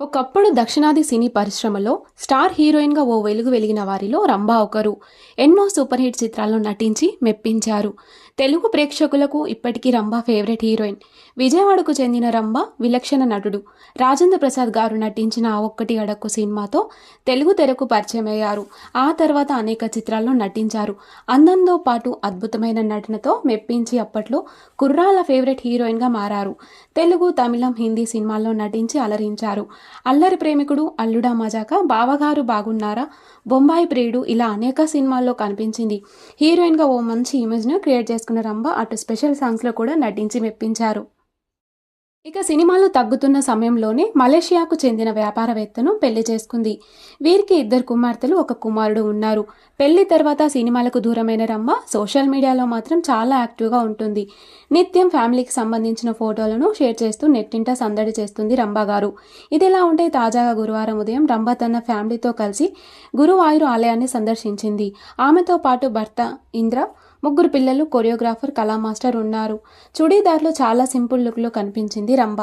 ఒకప్పుడు దక్షిణాది సినీ పరిశ్రమలో స్టార్ హీరోయిన్గా ఓ వెలుగు వెలిగిన వారిలో రంభా ఒకరు. ఎన్నో సూపర్ హిట్ చిత్రాల్లో నటించి మెప్పించారు. తెలుగు ప్రేక్షకులకు ఇప్పటికీ రంభా ఫేవరెట్ హీరోయిన్. విజయవాడకు చెందిన రంభ విలక్షణ నటుడు. రాజేంద్ర ప్రసాద్ గారు నటించిన ఆ ఒక్కటి అడక్కు సినిమాతో తెలుగు తెరకు పరిచయమయ్యారు. ఆ తర్వాత అనేక చిత్రాల్లో నటించారు. అందంతో పాటు అద్భుతమైన నటనతో మెప్పించి అప్పట్లో కుర్రాల ఫేవరెట్ హీరోయిన్గా మారారు. తెలుగు తమిళం హిందీ సినిమాల్లో నటించి అలరించారు. అల్లరి ప్రేమికుడు అల్లుడా మజాక బావగారు బాగున్నారా? బొంబాయి ప్రియుడు ఇలా అనేక సినిమాల్లో కనిపించింది. హీరోయిన్గా ఓ మంచి ఇమేజ్ను క్రియేట్ చేసుకున్న రంభ అటు స్పెషల్ సాంగ్స్లో కూడా నటించి మెప్పించారు. ఇక సినిమాలు తగ్గుతున్న సమయంలోనే మలేషియాకు చెందిన వ్యాపారవేత్తను పెళ్ళి చేసుకుంది. వీరికి ఇద్దరు కుమార్తెలు ఒక కుమారుడు ఉన్నారు. పెళ్ళి తర్వాత సినిమాలకు దూరమైన రమ్మ సోషల్ మీడియాలో మాత్రం చాలా యాక్టివ్గా ఉంటుంది. నిత్యం ఫ్యామిలీకి సంబంధించిన ఫోటోలను షేర్ చేస్తూ నెట్టింట సందడి చేస్తుంది రంభ గారు. ఇదిలా ఉంటే తాజాగా గురువారం ఉదయం రంభ తన ఫ్యామిలీతో కలిసి గురువాయూరు ఆలయాన్ని సందర్శించింది. ఆమెతో పాటు భర్త ఇంద్ర ముగ్గురు పిల్లలు కొరియోగ్రాఫర్ కళా మాస్టర్ ఉన్నారు. చుడీదార్లో చాలా సింపుల్ లుక్లో కనిపించింది రంభ.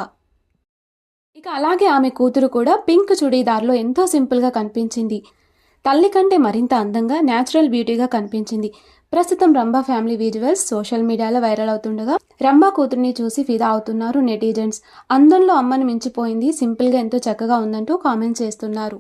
ఇక అలాగే ఆమె కూతురు కూడా పింక్ చుడీదార్లో ఎంతో సింపుల్గా కనిపించింది. తల్లి కంటే మరింత అందంగా న్యాచురల్ బ్యూటీగా కనిపించింది. ప్రస్తుతం రంభా ఫ్యామిలీ విజువల్స్ సోషల్ మీడియాలో వైరల్ అవుతుండగా రంభా కూతుర్ని చూసి ఫిదా అవుతున్నారు నెటిజన్స్. అందంలో అమ్మను మించిపోయింది సింపుల్గా ఎంతో చక్కగా ఉందంటూ కామెంట్స్ చేస్తున్నారు.